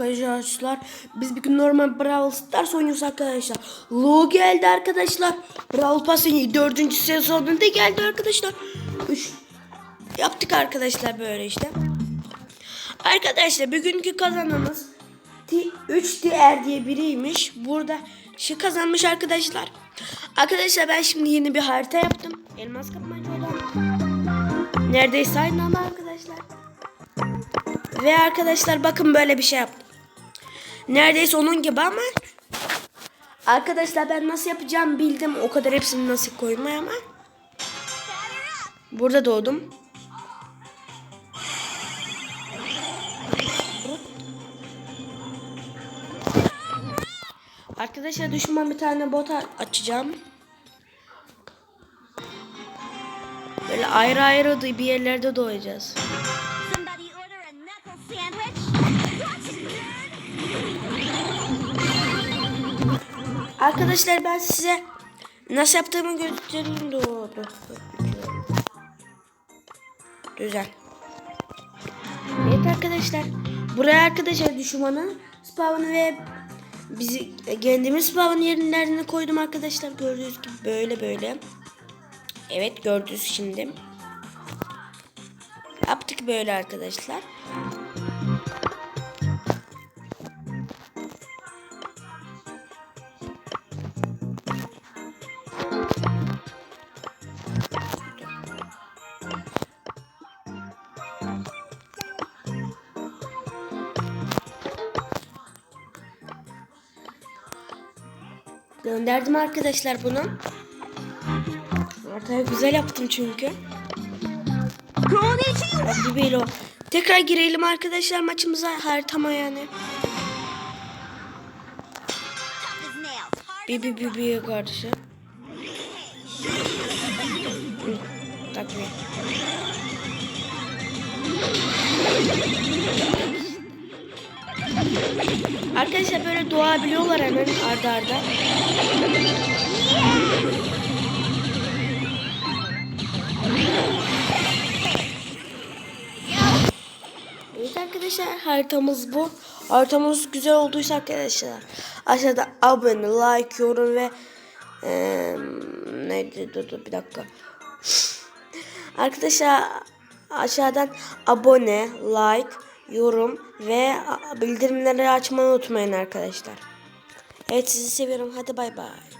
Arkadaşlar biz bir gün normal Brawl Stars oynuyoruz arkadaşlar. Lu geldi arkadaşlar. Brawl Pass'ın dördüncü sezonunda geldi arkadaşlar. Üç yaptık arkadaşlar böyle işte. Arkadaşlar bugünkü kazanımız 3 diğer diye biriymiş. Burada şu kazanmış arkadaşlar. Arkadaşlar ben şimdi yeni bir harita yaptım. Elmas kapmacı olan. Neredeyse aynı ama arkadaşlar. Ve arkadaşlar bakın böyle bir şey yaptım. Neredeyse onun gibi ama arkadaşlar ben nasıl yapacağımı bildim. O kadar hepsini nasıl koymaya ama burada doğdum. Arkadaşlar düşman bir tane bot açacağım. Böyle ayrı ayrı bir yerlerde doğacağız. Arkadaşlar ben size nasıl yaptığımı göstereyim doğru. Güzel. Evet arkadaşlar. Buraya arkadaşlar düşmanı spawn ve bizi kendimiz spawn yerlerine koydum arkadaşlar. Gördüğünüz gibi böyle böyle. Evet gördünüz şimdi. Yaptık böyle arkadaşlar. Gönderdim arkadaşlar bunu. Ortaya güzel yaptım çünkü. Hadi Beylo. Tekrar girelim arkadaşlar maçımıza haritama yani. Bir bir bir bir. Hı, Takmıyor. Arkadaşlar böyle doğabiliyorlar hemen arda arda. Evet arkadaşlar haritamız bu. Haritamız güzel olduysa arkadaşlar aşağıda abone, like, yorum ve eee neydi dur, dur bir dakika. arkadaşlar aşağıdan abone, like, yorum ve bildirimleri açmayı unutmayın arkadaşlar. Evet sizi seviyorum. Hadi bay bay.